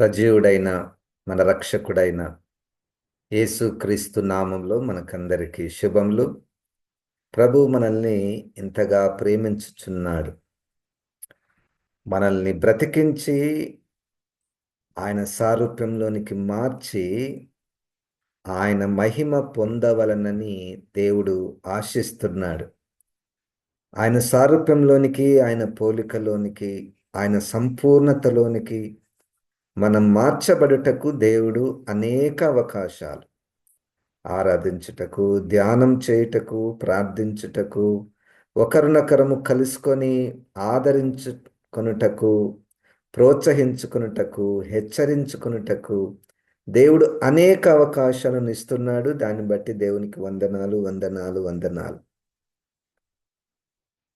సజీవుడైన మన రక్షకుడైన యేసుక్రీస్తు నామంలో మనకందరికీ శుభములు. ప్రభు మనల్ని ఇంతగా ప్రేమించుచున్నాడు. మనల్ని బ్రతికించి ఆయన సారూప్యంలోనికి మార్చి ఆయన మహిమ పొందవలనని దేవుడు ఆశిస్తున్నాడు. ఆయన సారూప్యంలోనికి ఆయన పోలికలోనికి ఆయన సంపూర్ణతలోనికి మనం మార్చబడుటకు దేవుడు అనేక అవకాశాలు. ఆరాధించుటకు ధ్యానం చేయుటకు ప్రార్థించుటకు ఒకరినొకరము కలుసుకొని ఆదరించుకొనుటకు ప్రోత్సహించుకొనుటకు హెచ్చరించుకొనుటకు దేవుడు అనేక అవకాశాలను ఇస్తున్నాడు. దాన్ని బట్టి దేవునికి వందనాలు వందనాలు వందనాలు.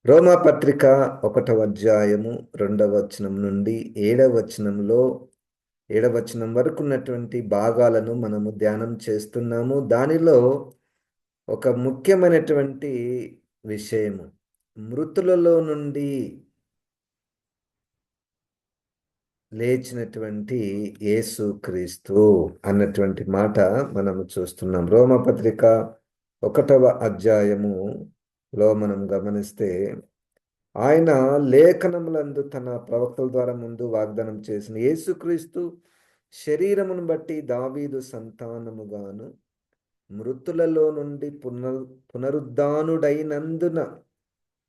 రోమా పత్రిక ఒకటవ అధ్యాయము రెండవ వచనం నుండి ఏడవ వచనంలో ఏడవచనం వరకు ఉన్నటువంటి భాగాలను మనము ధ్యానం చేస్తున్నాము. దానిలో ఒక ముఖ్యమైనటువంటి విషయము. మృతులలో నుండి లేచినటువంటి యేసు క్రీస్తు అన్నటువంటి మాట మనము చూస్తున్నాం. రోమపత్రిక ఒకటవ అధ్యాయములో మనం గమనిస్తే ఆయన లేఖనములందు తన ప్రవక్తల ద్వారా ముందు వాగ్దానం చేసిన యేసుక్రీస్తు శరీరమును బట్టి దావీదు సంతానముగాను మృతులలో నుండి పునర్ పునరుద్ధానుడైనందున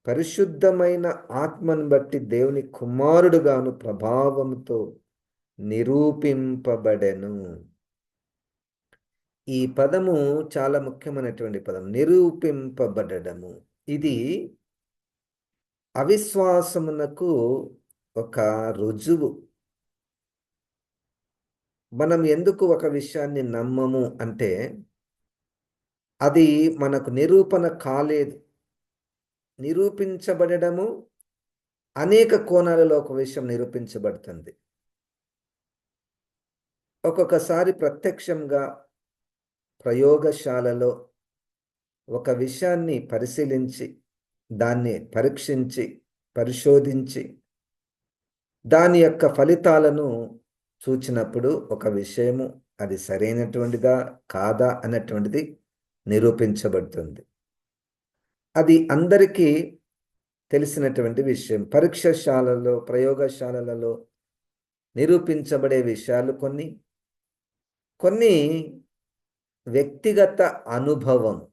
పరిశుద్ధమైన ఆత్మను బట్టి దేవుని కుమారుడుగాను ప్రభావంతో నిరూపింపబడెను. ఈ పదము చాలా ముఖ్యమైనటువంటి పదం. నిరూపింపబడము ఇది అవిశ్వాసమునకు ఒక రుజువు. మనం ఎందుకు ఒక విషయాన్ని నమ్మము అంటే అది మనకు నిరూపణ కాలేదు. నిరూపించబడము అనేక కోణాలలో ఒక విషయం నిరూపించబడుతుంది. ఒక్కొక్కసారి ప్రత్యక్షంగా ప్రయోగశాలలో ఒక విషయాన్ని పరిశీలించి దాన్ని పరీక్షించి పరిశోధించి దాని యొక్క ఫలితాలను చూచినప్పుడు ఒక విషయము అది సరైనటువంటిదా కాదా అన్నటువంటిది నిరూపించబడుతుంది. అది అందరికీ తెలిసినటువంటి విషయం. పరీక్షశాలలో ప్రయోగశాలలలో నిరూపించబడే విషయాలు కొన్ని. కొన్ని వ్యక్తిగత అనుభవం.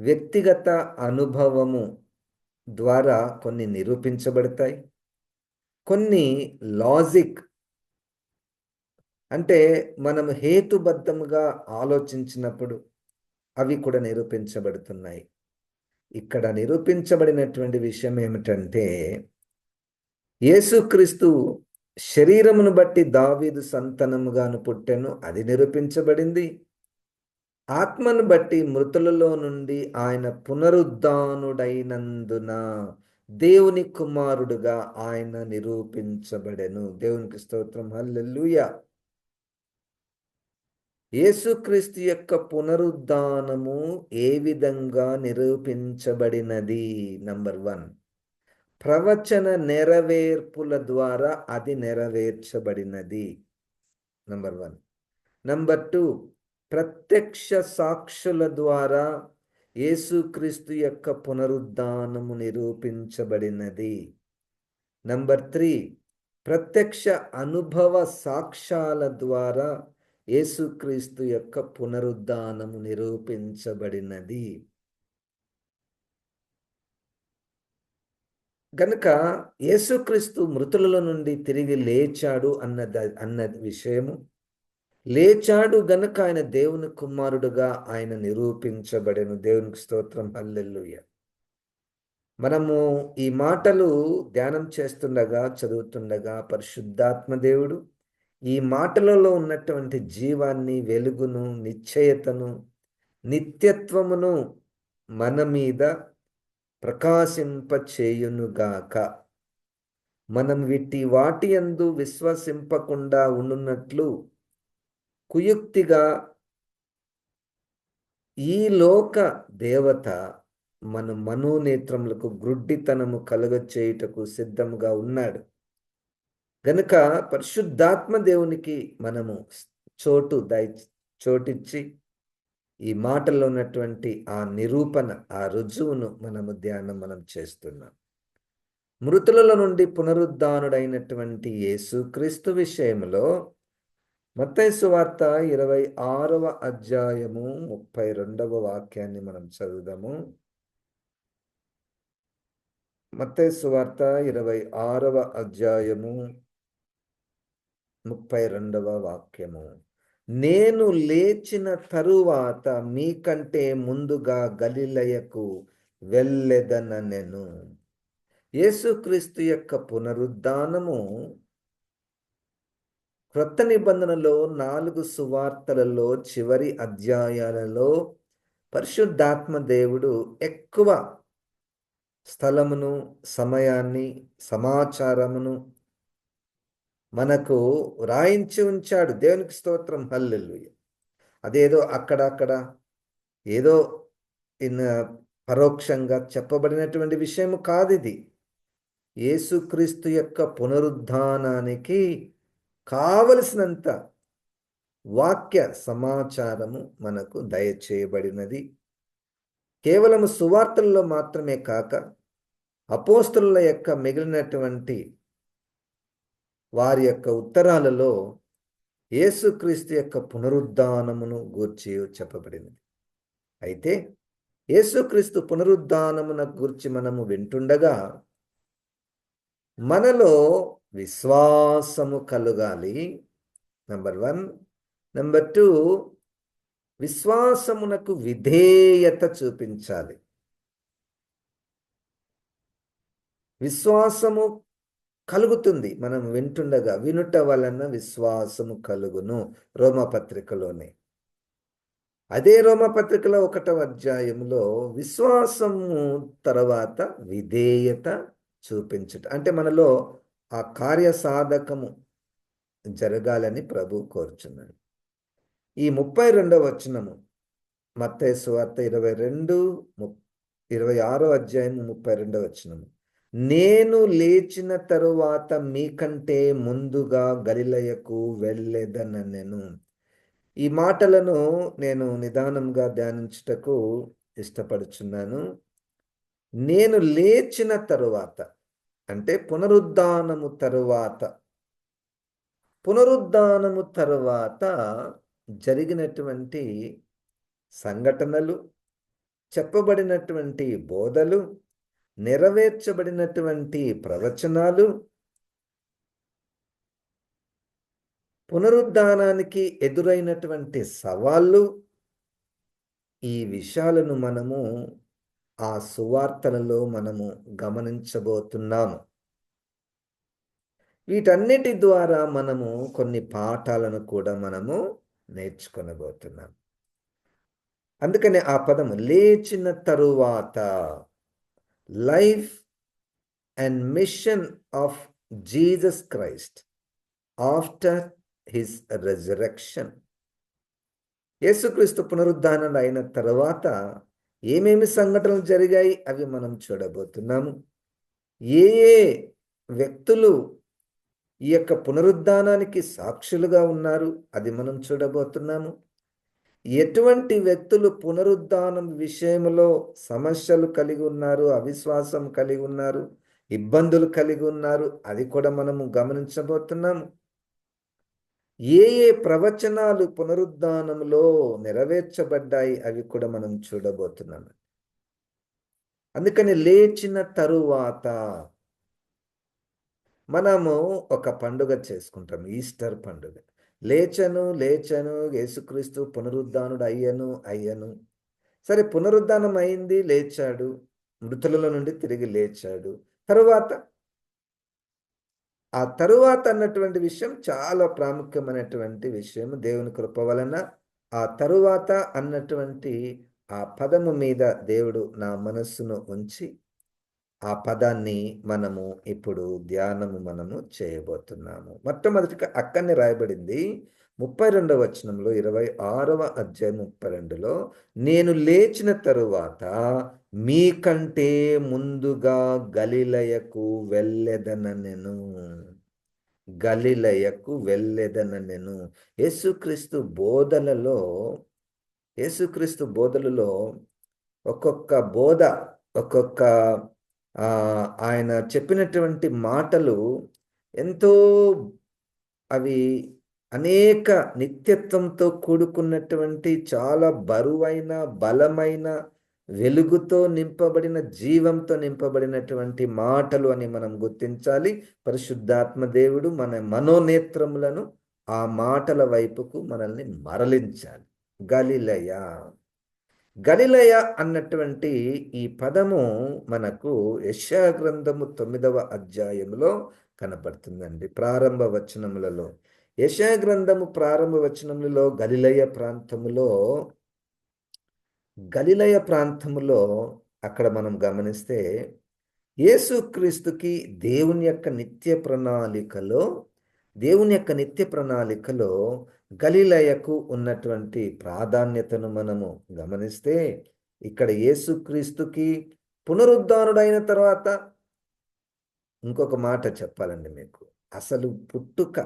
వ్యక్తిగత అనుభవము ద్వారా కొన్ని నిరూపించబడతాయి. కొన్ని లాజిక్ అంటే మనం హేతుబద్ధముగా ఆలోచించినప్పుడు అవి కూడా నిరూపించబడుతున్నాయి. ఇక్కడ నిరూపించబడినటువంటి విషయం ఏమిటంటే యేసుక్రీస్తు శరీరమును బట్టి దావీదు సంతనముగాను పుట్టెను అది నిరూపించబడింది. ఆత్మను బట్టి మృతులలో నుండి ఆయన పునరుద్ధానుడైనందున దేవుని కుమారుడుగా ఆయన నిరూపించబడెను. దేవునికి స్తోత్రం. హల్లెలూయా. యేసుక్రీస్తు యొక్క పునరుద్ధానము ఏ విధంగా నిరూపించబడినది? Number one. ప్రవచన నెరవేర్పుల ద్వారా అది నెరవేర్చబడినది. Number one. Number two. ప్రత్యక్ష సాక్షుల ద్వారా యేసుక్రీస్తు యొక్క పునరుద్ధానము నిరూపించబడినది. నంబర్ త్రీ ప్రత్యక్ష అనుభవ సాక్ష్యాల ద్వారా యేసుక్రీస్తు యొక్క పునరుద్ధానము నిరూపించబడినది. గనుక యేసుక్రీస్తు మృతులలో నుండి తిరిగి లేచాడు అన్నది అన్న విషయము. లేచాడు గనుక ఆయన దేవుని కుమారుడుగా ఆయన నిరూపించబడెను. దేవునికి స్తోత్రం. హల్లెల్లుయ మనము ఈ మాటలు ధ్యానం చేస్తుండగా చదువుతుండగా పరిశుద్ధాత్మ దేవుడు ఈ మాటలలో ఉన్నటువంటి జీవాన్ని వెలుగును నిశ్చయతను నిత్యత్వమును మన మీద ప్రకాశింపచేయునుగాక. మనం వీటి వాటి అందు విశ్వసింపకుండా ఉండున్నట్లు కుయుక్తిగా ఈ లోక దేవత మన మనోనేత్రములకు గ్రుడ్డితనము కలుగ చేయుటకు సిద్ధముగా ఉన్నాడు. గనుక పరిశుద్ధాత్మ దేవునికి మనము చోటు దయ చోటిచ్చి ఈ మాటల్లో ఉన్నటువంటి ఆ నిరూపణ ఆ రుజువును మనము ధ్యానం మనం చేస్తున్నాం. మృతులలో నుండి పునరుద్ధానుడైనటువంటి యేసుక్రీస్తు విషయంలో మత్తైసు వార్త ఇరవై ఆరవ అధ్యాయము ముప్పై రెండవ వాక్యాన్ని మనం చదువుదాము. మత్తైసు వార్త ఇరవై ఆరవ అధ్యాయము ముప్పై రెండవ వాక్యము. నేను లేచిన తరువాత మీకంటే ముందుగా గలిలయకు వెళ్ళెదనెను యేసుక్రీస్తు యొక్క పునరుద్ధానము క్రొత్త నిబంధనలో నాలుగు సువార్తలలో చివరి అధ్యాయాలలో పరిశుద్ధాత్మ దేవుడు ఎక్కువ స్థలమును సమయాన్ని సమాచారమును మనకు రాయించి ఉంచాడు. దేవునికి స్తోత్రం. హల్లెల్లు అదేదో అక్కడక్కడ ఏదో ఇన్ పరోక్షంగా చెప్పబడినటువంటి విషయం కాదు ఇది. యేసుక్రీస్తు యొక్క పునరుద్ధానానికి కావలసినంత వాక్య సమాచారము మనకు దయచేయబడినది. కేవలం సువార్తల్లో మాత్రమే కాక అపోస్తుల యొక్క మిగిలినటువంటి వారి యొక్క ఉత్తరాలలో యేసుక్రీస్తు యొక్క పునరుద్ధానమును గూర్చి చెప్పబడినది. అయితే యేసుక్రీస్తు పునరుద్ధానమున గూర్చి మనము వింటుండగా మనలో విశ్వాసము కలగాలి. నంబర్ వన్ నెంబర్ టూ విశ్వాసమునకు విధేయత చూపించాలి. విశ్వాసము కలుగుతుంది. మనం వింటుండగా వినుట వలన విశ్వాసము కలుగును రోమపత్రికలోనే. అదే రోమపత్రికలో ఒకటవ అధ్యాయంలో విశ్వాసము తర్వాత విధేయత చూపించట అంటే మనలో ఆ కార్య సాధకము జరగాలని ప్రభు కోరుచున్నాడు. ఈ ముప్పై రెండవ వచనము మత్తయి సువార్త ఇరవై రెండు ఇరవై ఆరో అధ్యాయము ముప్పై రెండవ వచనము. నేను లేచిన తరువాత మీకంటే ముందుగా గలిలయకు వెళ్ళేదనెను ఈ మాటలను నేను నిదానంగా ధ్యానించుటకు ఇష్టపడుచున్నాను. నేను లేచిన తరువాత అంటే పునరుద్ధానము తరువాత పునరుద్ధానము తరువాత జరిగినటువంటి సంఘటనలు చెప్పబడినటువంటి బోధలు నెరవేర్చబడినటువంటి ప్రవచనాలు పునరుద్ధానానికి ఎదురైనటువంటి సవాళ్ళు ఈ విషయాలను మనము ఆ సువార్తలలో మనము గమనించబోతున్నాము. వీటన్నిటి ద్వారా మనము కొన్ని పాఠాలను కూడా మనము నేర్చుకొనబోతున్నాం. అందుకనే ఆ పదము లేచిన తరువాత life and mission of Jesus Christ after his resurrection. యేసుక్రీస్తు పునరుద్ధానం అయిన తర్వాత ఏమేమి సంఘటనలు జరిగాయి అవి మనం చూడబోతున్నాము. ఏ ఏ వ్యక్తులు ఈ యొక్క పునరుద్ధానానికి సాక్షులుగా ఉన్నారు అది మనం చూడబోతున్నాము. ఎటువంటి వ్యక్తులు పునరుద్ధానం విషయంలో సమస్యలు కలిగి ఉన్నారు అవిశ్వాసం కలిగి ఉన్నారు ఇబ్బందులు కలిగి ఉన్నారు అది కూడా మనము గమనించబోతున్నాము. ఏ ఏ ప్రవచనాలు పునరుద్ధానంలో నెరవేర్చబడ్డాయి అవి కూడా మనం చూడబోతున్నాము అందుకని లేచిన తరువాత మనము ఒక పండుగ చేసుకుంటాం ఈస్టర్ పండుగ. లేచను లేచను యేసుక్రీస్తు పునరుద్ధానుడు అయ్యను అయ్యను. సరే పునరుద్ధానం అయింది లేచాడు. మృతులలో నుండి తిరిగి లేచాడు. తరువాత ఆ తరువాత అన్నటువంటి విషయం చాలా ప్రాముఖ్యమైనటువంటి విషయం దేవుని కృప వలన. ఆ తరువాత అన్నటువంటి ఆ పదము మీద దేవుడు నా మనస్సును ఉంచి ఆ పదాన్ని మనము ఇప్పుడు ధ్యానము మనము చేయబోతున్నాము. మొట్టమొదటిగా అక్కడనే రాయబడింది ముప్పై రెండవ వచనంలో ఇరవై ఆరవ అధ్యాయం ముప్పై రెండులో నేను లేచిన తరువాత మీకంటే ముందుగా గలిలయకు వెళ్ళెదననెను గలిలయకు వెళ్ళెదననెను యేసుక్రీస్తు బోధలలో యేసుక్రీస్తు బోధలలో ఒక్కొక్క బోధ ఒక్కొక్క ఆయన చెప్పినటువంటి మాటలు ఎంతో అవి అనేక నిత్యత్వంతో కూడుకున్నటువంటి చాలా బరువైన బలమైన వెలుగుతో నింపబడిన జీవంతో నింపబడినటువంటి మాటలు అని మనం గుర్తించాలి. పరిశుద్ధాత్మ దేవుడు మన మనోనేత్రములను ఆ మాటల వైపుకు మనల్ని మరలించాలి. గలిలయ. గలిలయ అన్నటువంటి ఈ పదము మనకు యశా గ్రంథము తొమ్మిదవ అధ్యాయంలో కనపడుతుందండి ప్రారంభ వచనములలో. యశా గ్రంథము ప్రారంభ వచనములలో గలిలయ ప్రాంతములో గలిలయ ప్రాంతములో అక్కడ మనం గమనిస్తే యేసుక్రీస్తుకి దేవుని యొక్క నిత్య ప్రణాళికలో దేవుని యొక్క నిత్య ప్రణాళికలో గలిలయకు ఉన్నటువంటి ప్రాధాన్యతను మనము గమనిస్తే ఇక్కడ యేసుక్రీస్తుకి పునరుద్ధానుడైన తర్వాత ఇంకొక మాట చెప్పాలండి మీకు. అసలు పుట్టుక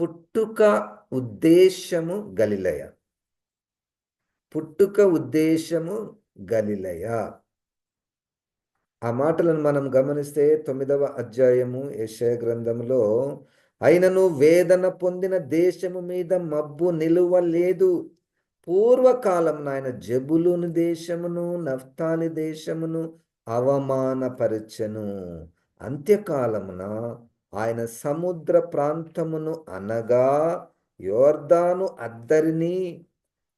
పుట్టుక ఉద్దేశము గలిలయ. పుట్టుక ఉద్దేశము గలిలయ. ఆ మాటలను మనం గమనిస్తే తొమ్మిదవ అధ్యాయము యశయ గ్రంథంలో అయినను వేదన పొందిన దేశము మీద మబ్బు నిలువ లేదు పూర్వకాలం నాయన జబులుని దేశమును నఫ్తాలి దేశమును అవమానపరచను. అంత్యకాలమున ఆయన సముద్ర ప్రాంతమును అనగా యోర్దాను అద్దరిని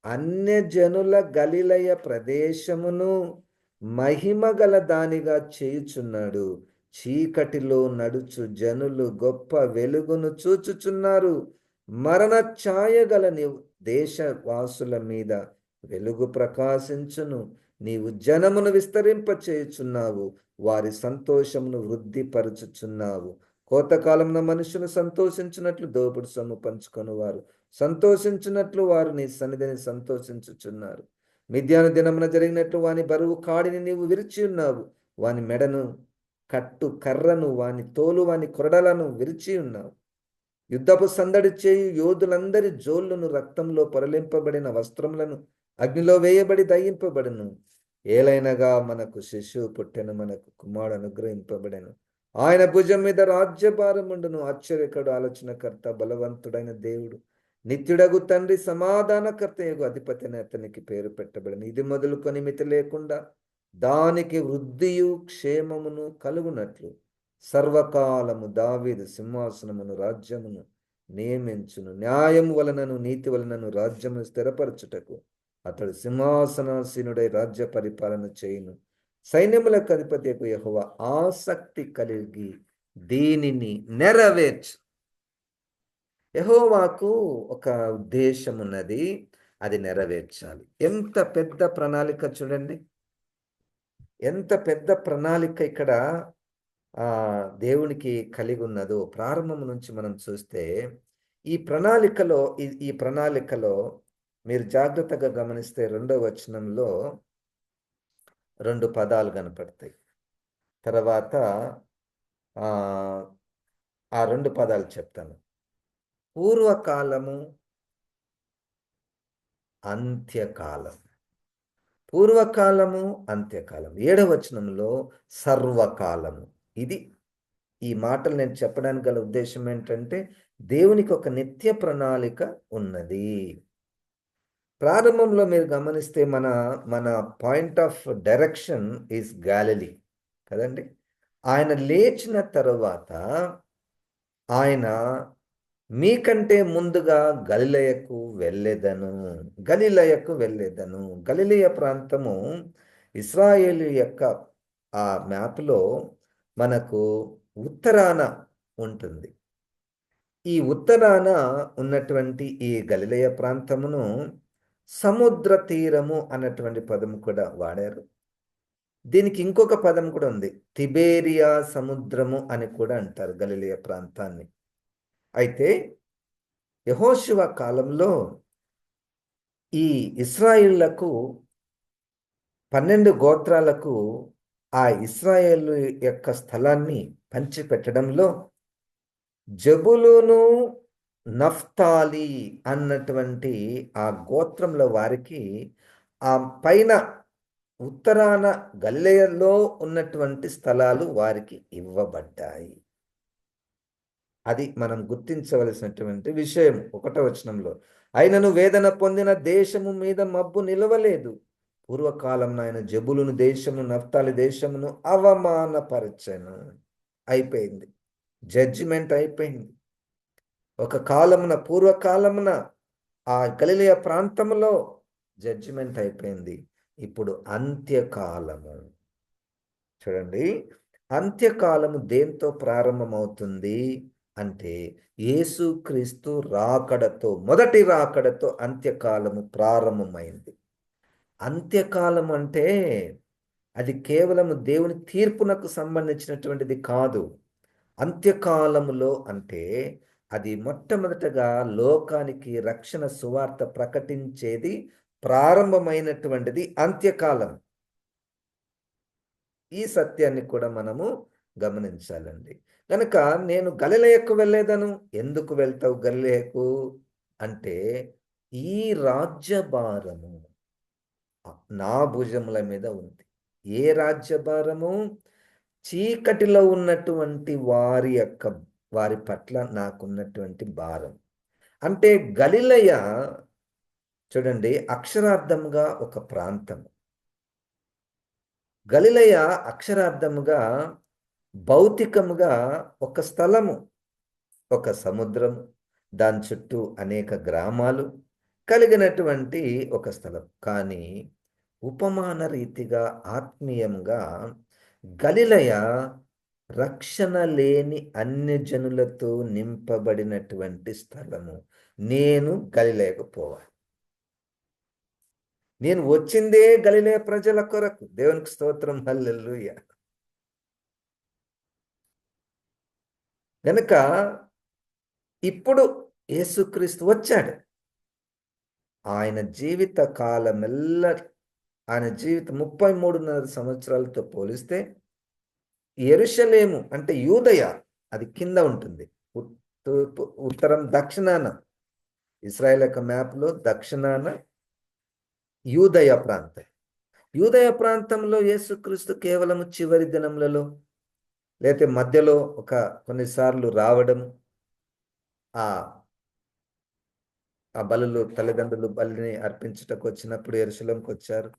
అన్యజనుల గలిలయ ప్రదేశమును మహిమగల దానిగా చేయుచున్నాడు. చీకటిలో నడుచు జనులు గొప్ప వెలుగును చూచుచున్నారు. మరణ ఛాయ గల నీవు దేశవాసుల మీద వెలుగు ప్రకాశించును. నీవు జనమును విస్తరింప చేయుచున్నావు వారి సంతోషమును వృద్ధిపరచుచున్నావు. కోతకాలంలో మనుషులు సంతోషించినట్లు దోపుడు సొమ్ము పంచుకొని వారు సంతోషించినట్లు వారు నీ సన్నిధిని సంతోషించుచున్నారు. మిథ్యాను దినమున జరిగినట్లు వాని బరువు కాడిని నీవు విరిచి ఉన్నావు. వాని మెడను కట్టు కర్రను వాని తోలు వాని కొరడలను విరిచి ఉన్నావు. యుద్ధపు సందడి చేయు యోధులందరి జోళ్ళను రక్తంలో పొరలింపబడిన వస్త్రములను అగ్నిలో వేయబడి దయింపబడును ఏలైనగా మనకు శిశువు పుట్టెను మనకు కుమారుడు అనుగ్రహింపబడెను. ఆయన భుజం మీద రాజ్యభారముండును. ఆశ్చర్యకుడు ఆలోచనకర్త బలవంతుడైన దేవుడు. నిత్యుడగు తండ్రి సమాధానకర్త యొక్క అధిపతి అతనికి పేరు పెట్టబడింది ఇది మొదలుకొని మితి లేకుండా దానికి వృద్ధియు క్షేమమును కలుగునట్లు సర్వకాలము దావీదు సింహాసనమును రాజ్యమును నియమించును. న్యాయం వలనను నీతి వలనను రాజ్యమును స్థిరపరచుటకు అతడు సింహాసనాసీనుడై రాజ్య పరిపాలన చేయును. సైన్యములకు అధిపతి యహోవ ఆసక్తి కలిగి దీనిని నెరవేర్చు. యహోవాకు ఒక ఉద్దేశం ఉన్నది అది నెరవేర్చాలి. ఎంత పెద్ద ప్రణాళిక చూడండి. ఎంత పెద్ద ప్రణాళిక ఇక్కడ దేవునికి కలిగి ఉన్నదో ప్రారంభం నుంచి మనం చూస్తే ఈ ప్రణాళికలో ఈ ప్రణాళికలో మీరు జాగ్రత్తగా గమనిస్తే రెండో వచనంలో రెండు పదాలు కనపడతాయి. తర్వాత ఆ రెండు పదాలు చెప్తాను. పూర్వకాలము అంత్యకాలం పూర్వకాలము అంత్యకాలం ఏడవచనంలో సర్వకాలము. ఇది ఈ మాటలు నేను చెప్పడానికి గల ఉద్దేశం ఏంటంటే దేవునికి ఒక నిత్య ప్రణాళిక ఉన్నది. ప్రారంభంలో మీరు గమనిస్తే మన మన point of direction is Galilee కదండి? ఆయన లేచిన తర్వాత ఆయన మీకంటే ముందుగా గలిలయకు వెళ్ళేదను గలిలయకు వెళ్ళేదను. గలిలయ ప్రాంతము ఇస్రాయేల్ యొక్క ఆ మ్యాప్లో మనకు ఉత్తరాన ఉంటుంది. ఈ ఉత్తరాన ఉన్నటువంటి ఈ గలిలయ ప్రాంతమును సముద్ర తీరము అన్నటువంటి పదం కూడా వాడారు. దీనికి ఇంకొక పదం కూడా ఉంది. తిబేరియా సముద్రము అని కూడా అంటారు గలిలయ ప్రాంతాన్ని. అయితే యహోశివ కాలంలో ఈ ఇస్రాయిళ్ళకు పన్నెండు గోత్రాలకు ఆ ఇస్రాయేల్ యొక్క స్థలాన్ని పంచిపెట్టడంలో జబులును నఫ్తాలి అన్నటువంటి ఆ గోత్రంలో వారికి ఆ పైన ఉత్తరాన గల్లెయల్లో ఉన్నటువంటి స్థలాలు వారికి ఇవ్వబడ్డాయి. అది మనం గుర్తించవలసినటువంటి విషయం ఒకట వచనంలో. అయినను వేదన పొందిన దేశము మీద మబ్బు నిలవలేదు. పూర్వకాలం ఆయన జబులును దేశమును నఫ్తాలి దేశమును అవమానపరచను. అయిపోయింది. జడ్జిమెంట్ అయిపోయింది. ఒక కాలమున పూర్వకాలమున ఆ గలిలయ ప్రాంతంలో జడ్జిమెంట్ అయిపోయింది. ఇప్పుడు అంత్యకాలము. చూడండి. అంత్యకాలము దేంతో ప్రారంభమవుతుంది? అంటే యేసుక్రీస్తు రాకడతో మొదటి రాకడతో అంత్యకాలము ప్రారంభమైంది. అంత్యకాలం అంటే అది కేవలం దేవుని తీర్పునకు సంబంధించినటువంటిది కాదు. అంత్యకాలములో అంటే అది మొట్టమొదటగా లోకానికి రక్షణ సువార్త ప్రకటించేది ప్రారంభమైనటువంటిది అంత్యకాలం. ఈ సత్యాన్ని కూడా మనము గమనించాలండి. కనుక నేను గలిలయకు వెళ్ళేదను? ఎందుకు వెళ్తావు గలిలయకు? అంటే ఈ రాజ్యభారము నా భుజముల మీద ఉంది. ఏ రాజ్యభారము? చీకటిలో ఉన్నటువంటి వారి యొక్క వారి పట్ల నాకున్నటువంటి భారం. అంటే గలిలయ చూడండి అక్షరార్థముగా ఒక ప్రాంతం గలిలయ అక్షరార్థముగా భౌతికముగా ఒక స్థలము ఒక సముద్రం దాని చుట్టూ అనేక గ్రామాలు కలిగినటువంటి ఒక స్థలం. కానీ ఉపమాన రీతిగా ఆత్మీయంగా గలిలయ రక్షణ లేని అన్యజనులతో నింపబడినటువంటి స్థలము. నేను గలిలయకు పోవాలి. నేను వచ్చిందే గలిలయ ప్రజల కొరకు. దేవునికి స్తోత్రం. హల్లెల్లుయ్యా గనుక ఇప్పుడు యేసుక్రీస్తు వచ్చాడు. ఆయన జీవిత కాలమెల్ల ఆయన జీవిత ముప్పై మూడున్నర సంవత్సరాలతో పోలిస్తే ఎరుషలేము అంటే యూదయ అది కింద ఉంటుంది. ఉత్తరం దక్షిణాన. ఇస్రాయల్ యొక్క మ్యాప్లో దక్షిణాన యూదయ ప్రాంతం. యూదయ ప్రాంతంలో యేసుక్రీస్తు కేవలము చివరి దినములలో లేకపోతే మధ్యలో ఒక కొన్నిసార్లు రావడం ఆ ఆ బలులు తల్లిదండ్రులు బలిని అర్పించటకు వచ్చినప్పుడు ఎరుశలంకి వచ్చారు.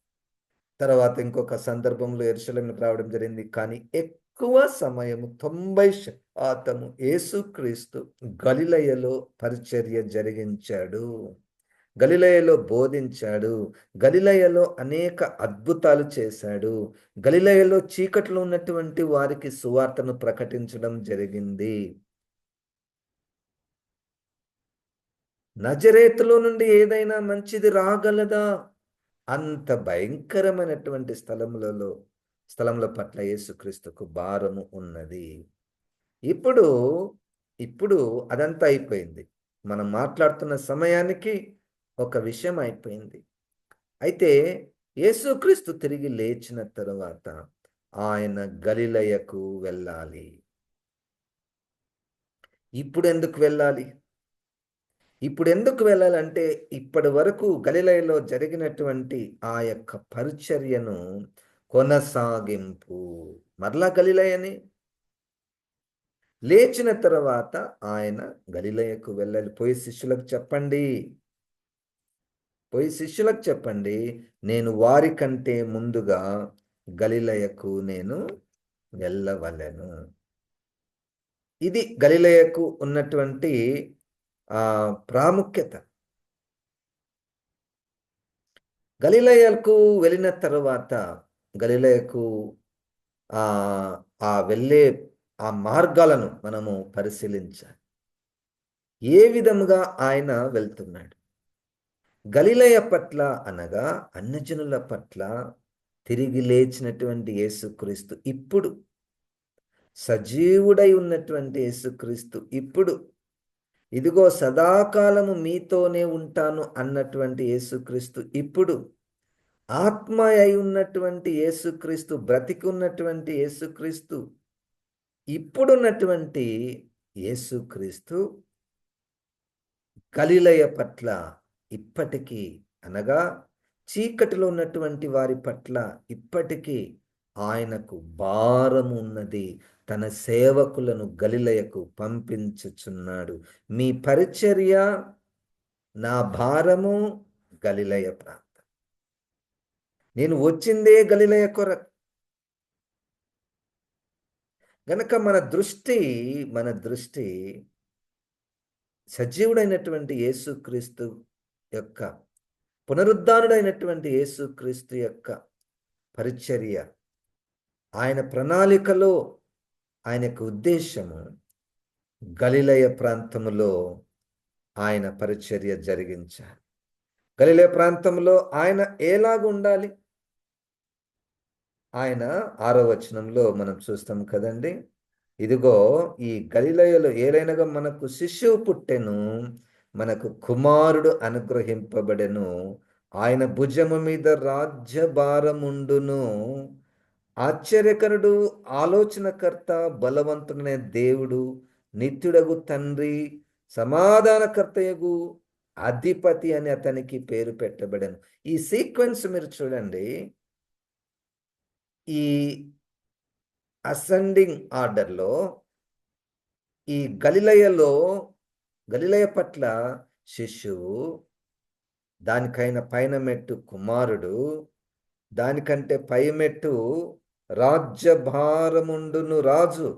తర్వాత ఇంకొక సందర్భంలో ఎరుశలంకి రావడం జరిగింది. కానీ ఎక్కువ సమయము తొంభై శాతము యేసుక్రీస్తు గలిలయలో పరిచర్య జరిగించాడు. గలిలయలో బోధించాడు. గలిలయలో అనేక అద్భుతాలు చేశాడు. గలిలయలో చీకట్లో ఉన్నటువంటి వారికి సువార్తను ప్రకటించడం జరిగింది. నజరేతులో నుండి ఏదైనా మంచిది రాగలదా? అంత భయంకరమైనటువంటి స్థలములలో స్థలముల పట్ల యేసుక్రీస్తుకు భారము ఉన్నది. ఇప్పుడు ఇప్పుడు అదంతా అయిపోయింది. మనం మాట్లాడుతున్న సమయానికి ఒక విషయం అయిపోయింది. అయితే యేసుక్రీస్తు తిరిగి లేచిన తరువాత ఆయన గలిలయకు వెళ్ళాలి. ఇప్పుడు ఎందుకు వెళ్ళాలి? ఇప్పుడు ఎందుకు వెళ్ళాలంటే ఇప్పటి వరకు గలిలయలో జరిగినటువంటి ఆ యొక్క పరిచర్యను కొనసాగింపు. మరలా గలిలయని? లేచిన తర్వాత ఆయన గలిలయకు వెళ్ళాలి. పోయి శిష్యులకు చెప్పండి. పోయి శిష్యులకు చెప్పండి నేను వారి కంటే ముందుగా గలిలయకు నేను వెళ్ళవలను. ఇది గలిలయకు ఉన్నటువంటి ఆ ప్రాముఖ్యత. గలిలయకు వెళ్ళిన తర్వాత గలిలయకు ఆ ఆ వెళ్ళే ఆ మార్గాలను మనము పరిశీలించాలి. ఏ విధముగా ఆయన వెళ్తున్నాడు? గలిలయ పట్ల అనగా అన్యజనుల పట్ల తిరిగి లేచినటువంటి యేసుక్రీస్తు ఇప్పుడు సజీవుడై ఉన్నటువంటి యేసుక్రీస్తు ఇప్పుడు ఇదిగో సదాకాలము మీతోనే ఉంటాను అన్నటువంటి యేసుక్రీస్తు ఇప్పుడు ఆత్మ అయి ఉన్నటువంటి యేసుక్రీస్తు బ్రతికి ఉన్నటువంటి యేసుక్రీస్తు ఇప్పుడున్నటువంటి యేసుక్రీస్తు గలిలయ పట్ల ఇప్పటికీ అనగా చీకటిలో ఉన్నటువంటి వారి పట్ల ఇప్పటికీ ఆయనకు భారము ఉన్నది. తన సేవకులను గలిలయకు పంపించుచున్నాడు. మీ పరిచర్య నా భారము గలిలయ ప్రాంతం. నేను వచ్చిందే గలిలయ కొరకు గనక మన దృష్టి మన దృష్టి సజీవుడైనటువంటి యేసుక్రీస్తు యొక్క పునరుద్ధానుడైనటువంటి యేసుక్రీస్తు యొక్క పరిచర్య ఆయన ప్రణాళికలో ఆయన యొక్క ఉద్దేశము గలిలయ ప్రాంతములో ఆయన పరిచర్య జరిగించాలి. గలిలయ ప్రాంతంలో ఆయన ఎలాగ ఉండాలి? ఆయన ఆరో వచనంలో మనం చూస్తాం కదండి. ఇదిగో ఈ గలిలయలో ఏలైనగా మనకు శిశువు పుట్టెను. మనకు కుమారుడు అనుగ్రహింపబడెను. ఆయన భుజము మీద రాజ్యభారముండును. ఆశ్చర్యకరుడు ఆలోచనకర్త బలవంతుడనే దేవుడు నిత్యుడగు తండ్రి సమాధానకర్తయగు అధిపతి అని అతనికి పేరు పెట్టబడను. ఈ సీక్వెన్స్ మీరు చూడండి. ఈ అసెండింగ్ ఆర్డర్లో ఈ గలిలయలో గలిలయ పట్ల శిశువు దానికైన పైన మెట్టు కుమారుడు దానికంటే పై మెట్టు రాజ్యభారముండును రాజు.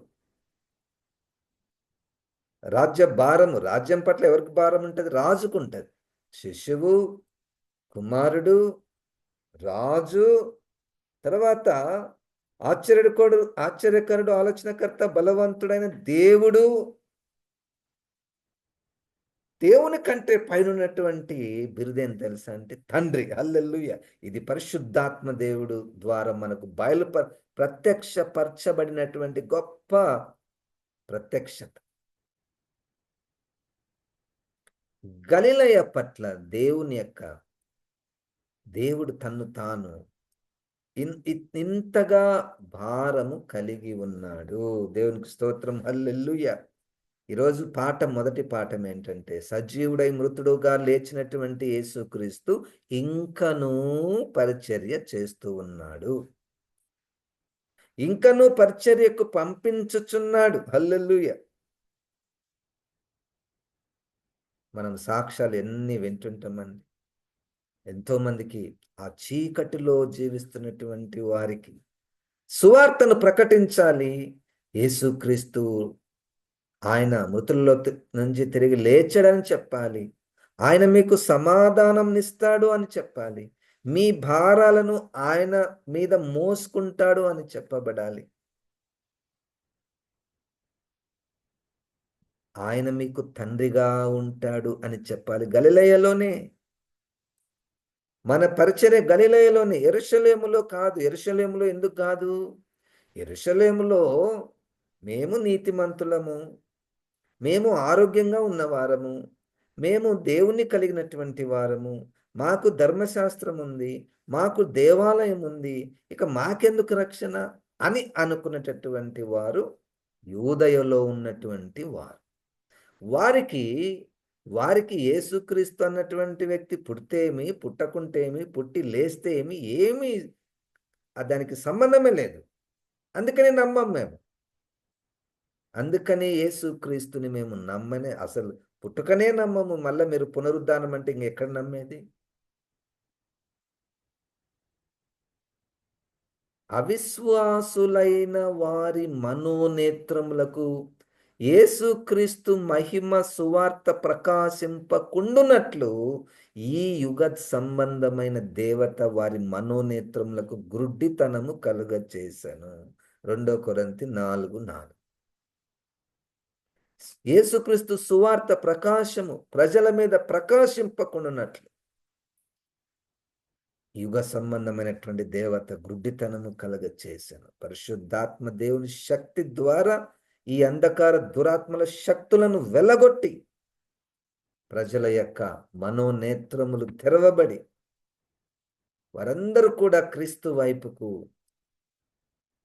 రాజ్య భారము రాజ్యం పట్ల ఎవరికి భారం ఉంటుంది రాజుకు ఉంటుంది శిష్యువు కుమారుడు రాజు తర్వాత ఆశ్చర్యకోడు ఆశ్చర్యకరుడు ఆలోచనకర్త బలవంతుడైన దేవుడు దేవుని కంటే పైనటువంటి బిరుదేం తెలుసా అంటే తండ్రి. అల్లెల్లుయ ఇది పరిశుద్ధాత్మ దేవుడు ద్వారా మనకు బయలు ప్రత్యక్షపరచబడినటువంటి గొప్ప ప్రత్యక్షత. గలిలయ పట్ల దేవుని యొక్క దేవుడు తన్ను తాను ఇంతగా భారము కలిగి ఉన్నాడు. దేవునికి స్తోత్రం. హల్లెల్లుయ ఈరోజు పాఠం మొదటి పాఠం ఏంటంటే సజీవుడై మృతుడుగా లేచినటువంటి యేసుక్రీస్తు ఇంకనూ పరిచర్య చేస్తూ ఉన్నాడు. ఇంకనూ పరిచర్యకు పంపించుచున్నాడు. హల్లెల్లుయ మనం సాక్ష్యాలు ఎన్ని వింటుంటామండి. ఎంతో మందికి ఆ చీకటిలో జీవిస్తున్నటువంటి వారికి సువార్తను ప్రకటించాలి. యేసుక్రీస్తు ఆయన మృతుల్లో నుంచి తిరిగి లేచడని చెప్పాలి. ఆయన మీకు సమాధానం ఇస్తాడు అని చెప్పాలి. మీ భారాలను ఆయన మీద మోసుకుంటాడు అని చెప్పబడాలి. ఆయన మీకు తండ్రిగా ఉంటాడు అని చెప్పాలి. గలిలయలోనే. మన పరిచర్య గలిలయలోనే. ఎరుషలేములో కాదు. ఎరుషలేములో ఎందుకు కాదు? ఎరుషలేములో మేము నీతిమంతులము. మేము ఆరోగ్యంగా ఉన్నవారము మేము దేవుణ్ణి కలిగినటువంటి వారము. మాకు ధర్మశాస్త్రం ఉంది. మాకు దేవాలయం ఉంది. ఇక మాకెందుకు రక్షణ? అని అనుకున్నటటువంటి వారు యూదయలో ఉన్నటువంటి వారు. వారికి వారికి యేసుక్రీస్తు అన్నటువంటి వ్యక్తి పుడితేమి పుట్టకుంటేమి పుట్టి లేస్తేమి ఏమి దానికి సంబంధమే లేదు. అందుకని నమ్మం మేము. అందుకనే యేసుక్రీస్తుని మేము నమ్మనే అసలు పుట్టుకనే నమ్మము. మళ్ళీ మీరు పునరుద్ధానం అంటే ఇంకెక్కడ నమ్మేది? అవిశ్వాసులైన వారి మనోనేత్రములకు యేసుక్రీస్తు మహిమ సువార్త ప్రకాశింపకుండునట్లు ఈ యుగ సంబంధమైన దేవత వారి మనోనేత్రములకు గ్రుడ్డితనము కలుగ చేశాను రెండో కొరంతి నాలుగు నాలుగు. యేసుక్రీస్తు సువార్త ప్రకాశము ప్రజల మీద ప్రకాశింపకుండానట్లు. యుగ సంబంధమైనటువంటి దేవత గుడ్డితనము కలగ చేశాను పరిశుద్ధాత్మ దేవుని శక్తి ద్వారా ఈ అంధకార దురాత్మల శక్తులను వెలగొట్టి ప్రజల యొక్క మనోనేత్రములు తెరవబడి వారందరూ కూడా క్రీస్తు వైపుకు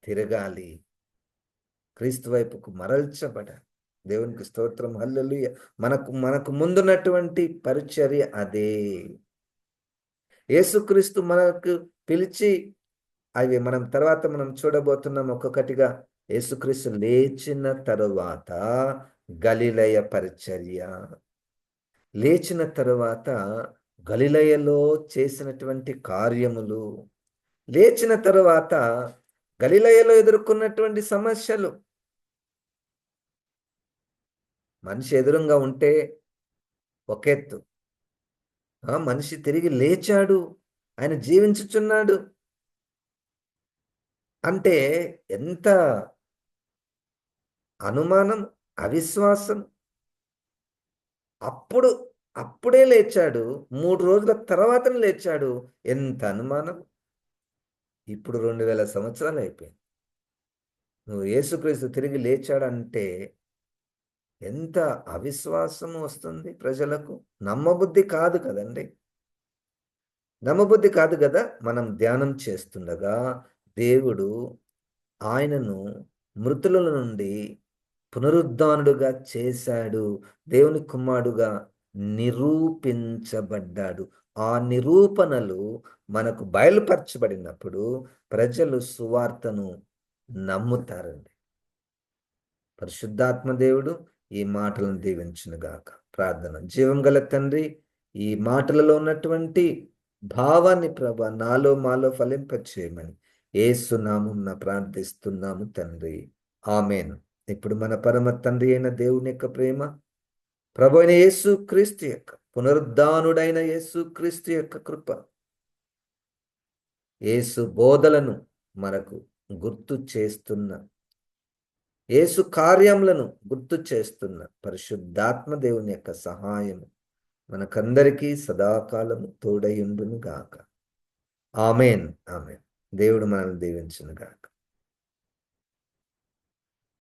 తిరగాలి. క్రీస్తు వైపుకు మరల్చబడాలి. దేవునికి స్తోత్రం. హల్లెలూయ. మనకు మనకు ముందున్నటువంటి పరిచర్య అదే. యేసుక్రీస్తు మనకు పిలిచి అవి మనం తర్వాత మనం చూడబోతున్నాం. ఒక్కొక్కటిగా యేసుక్రీస్తు లేచిన తరువాత గలిలయ పరిచర్య. లేచిన తరువాత గలిలయలో చేసినటువంటి కార్యములు. లేచిన తరువాత గలిలయలో ఎదుర్కొన్నటువంటి సమస్యలు. మనిషి ఎదురుగా ఉంటే ఒకెత్తు. మనిషి తిరిగి లేచాడు ఆయన జీవించుచున్నాడు. అంటే ఎంత అనుమానం అవిశ్వాసం. అప్పుడు అప్పుడే లేచాడు మూడు రోజుల తర్వాత లేచాడు. ఎంత అనుమానం. ఇప్పుడు రెండు వేల సంవత్సరాలు అయిపోయింది. నువ్వు యేసుక్రీస్తు తిరిగి లేచాడంటే ఎంత అవిశ్వాసం వస్తుంది ప్రజలకు? నమ్మబుద్ధి కాదు కదండి. నమ్మబుద్ధి కాదు కదా మనం ధ్యానం చేస్తుండగా దేవుడు ఆయనను మృతుల నుండి పునరుద్ధానుడుగా చేశాడు. దేవుని కుమారుడుగా నిరూపించబడ్డాడు. ఆ నిరూపణలు మనకు బయలుపరచబడినప్పుడు ప్రజలు సువార్తను నమ్ముతారండి. పరిశుద్ధాత్మ దేవుడు ఈ మాటలను దీవించునుగాక ప్రార్థన. జీవం గల తండ్రి ఈ మాటలలో ఉన్నటువంటి భావాన్ని ప్రభ నాలో మాలో ఫలింపచేయమని ఏసునామం ప్రార్థిస్తున్నాము తండ్రి. ఆమెన్. ఇప్పుడు మన పరమ తండ్రి అయిన దేవుని యొక్క ప్రేమ ప్రభు అయిన యేసు క్రీస్తు యొక్క పునరుద్ధానుడైన యేసు క్రీస్తు యొక్క కృప యేసు బోధలను మనకు గుర్తు చేస్తున్న యేసు కార్యములను గుర్తు చేస్తున్న పరిశుద్ధాత్మ దేవుని యొక్క సహాయం మనకందరికీ సదాకాలము తోడయుండును గాక ఆమెన్ ఆమెన్. దేవుడు మనల్ని దీవించును గాక